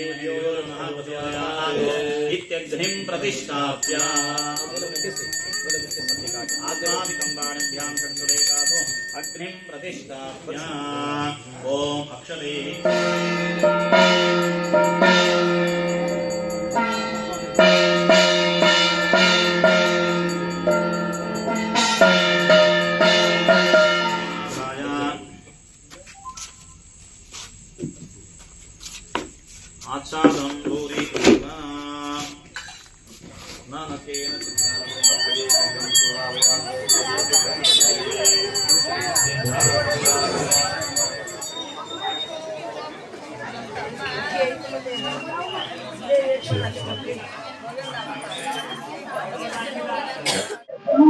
देव्यो नमः प्रचोदयात् इत्यग्निं प्रतिष्ठाप्य आत्मादिकं वाणिभ्यां षट्सुरेकासो अग्निं प्रतिष्ठाप्य ॐ अक्षते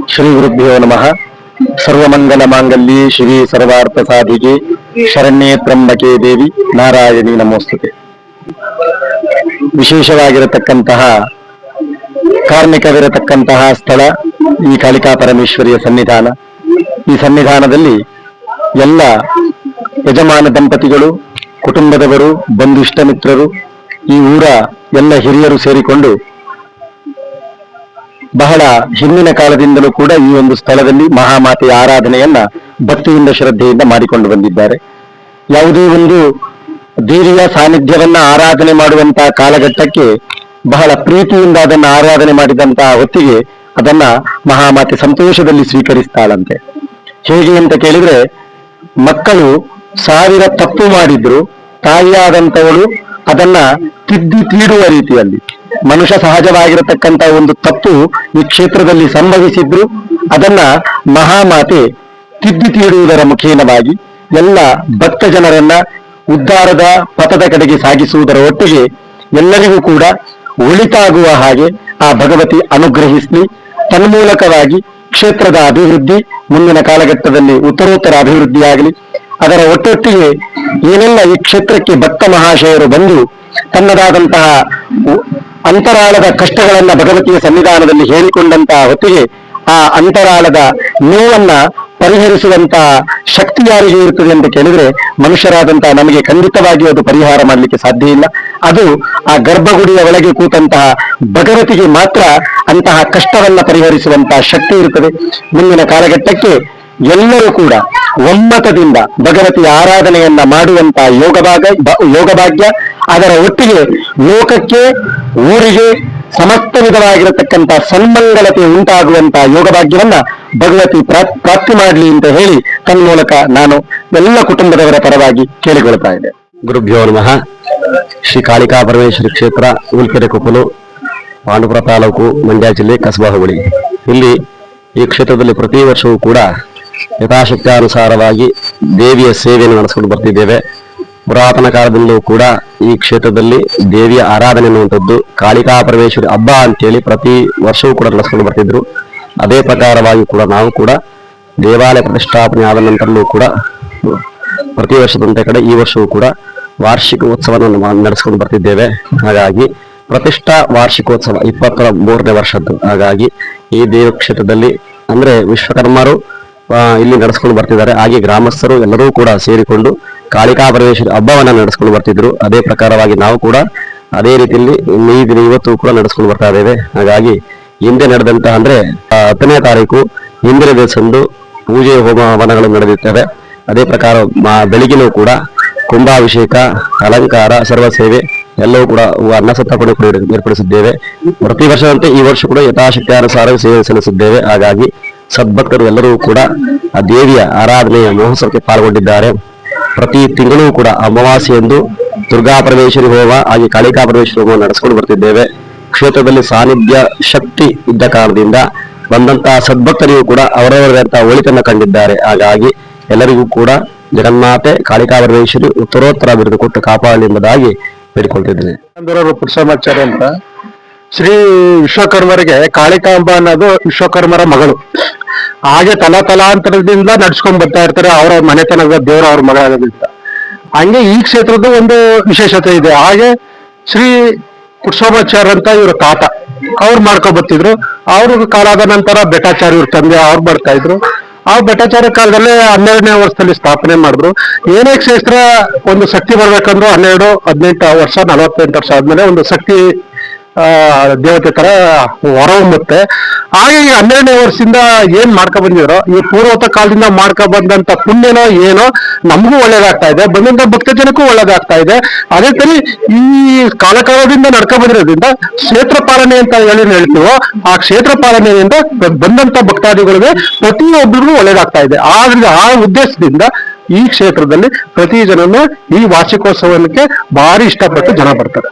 श्री गुरुभ्यो नम। सर्वंगल मंगल्ये श्री सर्वार्थ साधिके शरण्ये त्र्यंबके देवी नारायणी नमोस्तुते ವಿಶೇಷವಾಗಿರತಕ್ಕಂತಹ ಕಾರ್ಮಿಕವಿರತಕ್ಕಂತಹ ಸ್ಥಳ ಈ ಕಾಳಿಕಾ ಪರಮೇಶ್ವರಿಯ ಸನ್ನಿಧಾನ. ಈ ಸನ್ನಿಧಾನದಲ್ಲಿ ಎಲ್ಲ ಯಜಮಾನ ದಂಪತಿಗಳು, ಕುಟುಂಬದವರು ಬಂಧುಷ್ಟ ಮಿತ್ರರು ಈ ಊರ ಎಲ್ಲ ಹಿರಿಯರು ಸೇರಿಕೊಂಡು ಬಹಳ ಹಿಂದಿನ ಕಾಲದಿಂದಲೂ ಕೂಡ ಈ ಒಂದು ಸ್ಥಳದಲ್ಲಿ ಮಹಾಮಾತೆಯ ಆರಾಧನೆಯನ್ನ ಭಕ್ತಿಯಿಂದ, ಶ್ರದ್ಧೆಯಿಂದ ಮಾಡಿಕೊಂಡು ಬಂದಿದ್ದಾರೆ. ಯಾವುದೇ ಒಂದು ದೇವಿಯ ಸಾನ್ನಿಧ್ಯವನ್ನ ಆರಾಧನೆ ಮಾಡುವಂತಹ ಕಾಲಘಟ್ಟಕ್ಕೆ ಬಹಳ ಪ್ರೀತಿಯಿಂದ ಅದನ್ನ ಆರಾಧನೆ ಮಾಡಿದಂತಹ ಹೊತ್ತಿಗೆ ಅದನ್ನ ಮಹಾಮಾತೆ ಸಂತೋಷದಲ್ಲಿ ಸ್ವೀಕರಿಸ್ತಾಳಂತೆ. ಹೇಗೆ ಅಂತ ಕೇಳಿದ್ರೆ, ಮಕ್ಕಳು ಸಾವಿರ ತಪ್ಪು ಮಾಡಿದ್ರು ತಾಯಿಯಾದಂತವಳು ಅದನ್ನ ತಿದ್ದಿ ತೀಡುವ ರೀತಿಯಲ್ಲಿ. ಮನುಷ್ಯ ಸಹಜವಾಗಿರತಕ್ಕಂತ ಒಂದು ತಪ್ಪು ಈ ಕ್ಷೇತ್ರದಲ್ಲಿ ಸಂಭವಿಸಿದ್ರು, ಅದನ್ನ ಮಹಾಮಾತೆ ತಿದ್ದಿ ತೀಡುವುದರ ಮುಖೇನವಾಗಿ ಎಲ್ಲ ಭಕ್ತ ಜನರನ್ನ ಉದ್ಧಾರದ ಪಥದ ಕಡೆಗೆ ಸಾಗಿಸುವುದರ ಒಟ್ಟಿಗೆ ಎಲ್ಲರಿಗೂ ಕೂಡ ಒಳಿತಾಗುವ ಹಾಗೆ ಆ ಭಗವತಿ ಅನುಗ್ರಹಿಸಲಿ. ತನ್ಮೂಲಕವಾಗಿ ಕ್ಷೇತ್ರದ ಅಭಿವೃದ್ಧಿ ಮುಂದಿನ ಕಾಲಘಟ್ಟದಲ್ಲಿ ಉತ್ತರೋತ್ತರ ಅಭಿವೃದ್ಧಿಯಾಗಲಿ. ಅದರ ಒಟ್ಟೊಟ್ಟಿಗೆ ಏನೆಲ್ಲ ಈ ಕ್ಷೇತ್ರಕ್ಕೆ ಭಕ್ತ ಮಹಾಶಯರು ಬಂದು ತನ್ನದಾದಂತಹ ಅಂತರಾಳದ ಕಷ್ಟಗಳನ್ನ ಭಗವತಿಯ ಸನ್ನಿಧಾನದಲ್ಲಿ ಹೇಳಿಕೊಂಡಂತಹ ಹೊತ್ತಿಗೆ ಆ ಅಂತರಾಳದ ನೋವನ್ನ ಪರಿಹರಿಸುವಂತಹ ಶಕ್ತಿ ಯಾರಿಗೆ ಇರುತ್ತದೆ ಅಂತ ಕೇಳಿದ್ರೆ ಮನುಷ್ಯರಾದಂತಹ ನಮಗೆ ಖಂಡಿತವಾಗಿ ಅದು ಪರಿಹಾರ ಮಾಡಲಿಕ್ಕೆ ಸಾಧ್ಯ ಇಲ್ಲ. ಅದು ಆ ಗರ್ಭಗುಡಿಯ ಒಳಗೆ ಕೂತಂತಹ ಭಗವತಿಗೆ ಮಾತ್ರ ಅಂತಹ ಕಷ್ಟವನ್ನ ಪರಿಹರಿಸುವಂತಹ ಶಕ್ತಿ ಇರುತ್ತದೆ ಮುಂದಿನ ಕಾಲಘಟ್ಟಕ್ಕೆ ಎಲ್ಲರೂ ಕೂಡ ಒಮ್ಮತದಿಂದ ಭಗವತಿಯ ಆರಾಧನೆಯನ್ನ ಮಾಡುವಂತಹ ಯೋಗ ಭಾಗ ಬ- ಯೋಗ ಭಾಗ್ಯ ಅದರ ಒಟ್ಟಿಗೆ ಲೋಕಕ್ಕೆ, ಊರಿಗೆ ಸಮಸ್ತ ವಿಧವಾಗಿರತಕ್ಕಂಥ ಸನ್ಮಂಗಲತೆ ಉಂಟಾಗುವಂತಹ ಯೋಗ ಭಾಗ್ಯವನ್ನ ಭಗವತಿ ಪ್ರಾ- ಪ್ರಾಪ್ತಿ ಮಾಡಲಿ ಅಂತ ಹೇಳಿ ತನ್ಮೂಲಕ ನಾನು ಎಲ್ಲ ಕುಟುಂಬದವರ ಪರವಾಗಿ ಕೇಳಿಕೊಳ್ತಾ ಇದ್ದೆ. ಗುರುಭ್ಯೋ ನಮಃ. ಶ್ರೀ ಕಾಳಿಕಾ ಪರಮೇಶ್ವರಿ ಕ್ಷೇತ್ರ, ಉಲ್ಕೆರೆ ಕೊಪ್ಪಲು, ಪಾಂಡುಪುರ ತಾಲೂಕು, ಮಂಡ್ಯ ಜಿಲ್ಲೆ ಕಸಬಾ ಹೋಬಳಿ. ಇಲ್ಲಿ ಈ ಕ್ಷೇತ್ರದಲ್ಲಿ ಪ್ರತಿ ವರ್ಷವೂ ಕೂಡ ಯಥಾಶಕ್ತಿಯಾನುಸಾರವಾಗಿ ದೇವಿಯ ಸೇವೆಯನ್ನು ನಡೆಸಿಕೊಂಡು ಬರ್ತಿದ್ದೇವೆ. ಪುರಾತನ ಕಾಲದಲ್ಲೂ ಕೂಡ ಈ ಕ್ಷೇತ್ರದಲ್ಲಿ ದೇವಿಯ ಆರಾಧನೆ ಅನ್ನುವಂಥದ್ದು ಕಾಳಿಕಾ ಪರಮೇಶ್ವರಿ ಹಬ್ಬ ಅಂತೇಳಿ ಪ್ರತಿ ವರ್ಷವೂ ಕೂಡ ನಡೆಸ್ಕೊಂಡು ಬರ್ತಿದ್ರು. ಅದೇ ಪ್ರಕಾರವಾಗಿ ಕೂಡ ನಾವು ಕೂಡ ದೇವಾಲಯ ಪ್ರತಿಷ್ಠಾಪನೆ ಆದ ನಂತರಲ್ಲೂ ಕೂಡ ಪ್ರತಿ ವರ್ಷದಂತೆ ಕಡೆ ಈ ವರ್ಷವೂ ಕೂಡ ವಾರ್ಷಿಕ ಉತ್ಸವವನ್ನು ನಡೆಸ್ಕೊಂಡು ಬರ್ತಿದ್ದೇವೆ. ಹಾಗಾಗಿ ಪ್ರತಿಷ್ಠಾ ವಾರ್ಷಿಕೋತ್ಸವ ಇಪ್ಪತ್ತರ ಮೂರನೇ ವರ್ಷದ್ದು. ಹಾಗಾಗಿ ಈ ದೇವ ಕ್ಷೇತ್ರದಲ್ಲಿ ಅಂದ್ರೆ ವಿಶ್ವಕರ್ಮರು ಇಲ್ಲಿ ನಡೆಸ್ಕೊಂಡು ಬರ್ತಿದ್ದಾರೆ. ಹಾಗೆ ಗ್ರಾಮಸ್ಥರು ಎಲ್ಲರೂ ಕೂಡ ಸೇರಿಕೊಂಡು ಕಾಳಿಕಾ ಪ್ರದೇಶದ ಹಬ್ಬವನ್ನ ನಡೆಸ್ಕೊಂಡು ಬರ್ತಿದ್ರು. ಅದೇ ಪ್ರಕಾರವಾಗಿ ನಾವು ಕೂಡ ಅದೇ ರೀತಿಯಲ್ಲಿ ಈ ದಿನ ಇವತ್ತು ಕೂಡ ನಡೆಸ್ಕೊಂಡು ಬರ್ತಾ ಇದ್ದೇವೆ. ಹಾಗಾಗಿ ಹಿಂದೆ ನಡೆದಂತಹ ಅಂದ್ರೆ ಹತ್ತನೇ ತಾರೀಕು ಹಿಂದಿನ ದಿವಸಂದು ಪೂಜೆ ಹೋಮ ಹವನಗಳು ನಡೆದಿರ್ತವೆ. ಅದೇ ಪ್ರಕಾರ ಬೆಳಿಗ್ಗೆನೂ ಕೂಡ ಕುಂಭಾಭಿಷೇಕ, ಅಲಂಕಾರ, ಸರ್ವ ಸೇವೆ ಎಲ್ಲವೂ ಕೂಡ ಅನ್ನಸತ್ತ ಕೂಡ ಕೂಡ ಏರ್ಪಡಿಸಿದ್ದೇವೆ. ಪ್ರತಿ ವರ್ಷದಂತೆ ಈ ವರ್ಷ ಕೂಡ ಯಥಾಶಕ್ತಿಯಾನುಸಾರ ಸೇವೆ ಸಲ್ಲಿಸಿದ್ದೇವೆ. ಹಾಗಾಗಿ ಸದ್ಭಕ್ತರು ಎಲ್ಲರೂ ಕೂಡ ಆ ದೇವಿಯ ಆರಾಧನೆಯ ಮಹೋತ್ಸವಕ್ಕೆ ಪಾಲ್ಗೊಂಡಿದ್ದಾರೆ. ಪ್ರತಿ ತಿಂಗಳು ಕೂಡ ಅಮಾವಾಸ್ಯೆಯಂದು ದುರ್ಗಾ ಪರಮೇಶ್ವರಿ ಹೋಮ ಹಾಗೆ ಕಾಳಿಕಾ ಪರಮೇಶ್ವರಿ ಹೋಮ ನಡೆಸಿಕೊಂಡು ಬರ್ತಿದ್ದೇವೆ. ಕ್ಷೇತ್ರದಲ್ಲಿ ಸಾನ್ನಿಧ್ಯ ಶಕ್ತಿ ಇದ್ದ ಕಾರಣದಿಂದ ಬಂದಂತಹ ಸದ್ಭಕ್ತರಿಗೂ ಕೂಡ ಅವರವರಂತಹ ಒಳಿತನ್ನು ಕಂಡಿದ್ದಾರೆ. ಹಾಗಾಗಿ ಎಲ್ಲರಿಗೂ ಕೂಡ ಜಗನ್ಮಾತೆ ಕಾಳಿಕಾ ಪರಮೇಶ್ವರಿ ಉತ್ತರೋತ್ತರ ಬಿರುದು ಕೊಟ್ಟು ಕಾಪಾಡಲಿ ಎಂಬುದಾಗಿ ಬೇಡಿಕೊಳ್ತಿದ್ದೇನೆ. ಪುರುಷಮಾಚಾರ್ಯ ಅಂತ. ಶ್ರೀ ವಿಶ್ವಕರ್ಮರಿಗೆ ಕಾಳಿಕಾಂಬ ಅನ್ನೋದು ವಿಶ್ವಕರ್ಮರ ಮಗಳು. ಹಾಗೆ ತಲಾ ತಲಾಂತರದಿಂದ ನಡ್ಸ್ಕೊಂಡ್ ಬರ್ತಾ ಇರ್ತಾರೆ ಅವರ ಮನೆತನದ ದೇವರ ಅವ್ರ ಮಗಳಾಗೋದ್ರಿಂದ ಹಂಗೆ ಈ ಕ್ಷೇತ್ರದ ಒಂದು ವಿಶೇಷತೆ ಇದೆ. ಹಾಗೆ ಶ್ರೀ ಪುರುಷೋಮಾಚಾರ್ಯ ಅಂತ ಇವ್ರ ತಾತ, ಅವ್ರು ಬರ್ತಿದ್ರು. ಅವ್ರ ಕಾಲಾದ ನಂತರ ಬೆಟಾಚಾರ್ಯ ಇವ್ರ ತಂದೆ ಅವ್ರು ಮಾಡ್ತಾ ಇದ್ರು. ಆ ಬೆಟಾಚಾರ್ಯ ಕಾಲದಲ್ಲೇ ಹನ್ನೆರಡನೇ ವರ್ಷದಲ್ಲಿ ಸ್ಥಾಪನೆ ಮಾಡಿದ್ರು. ಏನೇ ಕ್ಷೇತ್ರ ಒಂದು ಶಕ್ತಿ ಬರ್ಬೇಕಂದ್ರೂ ಹನ್ನೆರಡು, ಹದಿನೆಂಟು ವರ್ಷ ನಲವತ್ತೆಂಟು ವರ್ಷ ಆದ್ಮೇಲೆ ಒಂದು ಶಕ್ತಿ ದೇವತೆ ತರ ಹೊರಹೊಮ್ಮುತ್ತೆ ಹಾಗೆ ಈ ಹನ್ನೆರಡನೇ ವರ್ಷದಿಂದ ಏನ್ ಮಾಡ್ಕೊ ಬಂದಿದ್ರು, ಈ ಪೂರ್ವತ ಕಾಲದಿಂದ ಮಾಡ್ಕೊ ಬಂದಂತ ಪುಣ್ಯನೋ ಏನೋ ನಮಗೂ ಒಳ್ಳೇದಾಗ್ತಾ ಇದೆ, ಬಂದಂತ ಭಕ್ತ ಜನಕ್ಕೂ ಒಳ್ಳೇದಾಗ್ತಾ ಇದೆ. ಅದೇ ತರ ಈ ಕಾಲಕಾಲದಿಂದ ನಡ್ಕೊ ಬಂದಿರೋದ್ರಿಂದ ಕ್ಷೇತ್ರ ಪಾಲನೆ ಅಂತ ಹೇಳಿ ಹೇಳ್ತೀವೋ, ಆ ಕ್ಷೇತ್ರ ಪಾಲನೆಯಿಂದ ಬಂದಂತ ಭಕ್ತಾದಿಗಳಿಗೆ ಪ್ರತಿಯೊಬ್ಬರಿಗೂ ಒಳ್ಳೇದಾಗ್ತಾ ಇದೆ. ಆದ್ರಿಂದ ಆ ಉದ್ದೇಶದಿಂದ ಈ ಕ್ಷೇತ್ರದಲ್ಲಿ ಪ್ರತಿ ಜನನು ಈ ವಾರ್ಷಿಕೋತ್ಸವಕ್ಕೆ ಭಾರಿ ಇಷ್ಟಪಟ್ಟು ಜನ ಬರ್ತಾರೆ.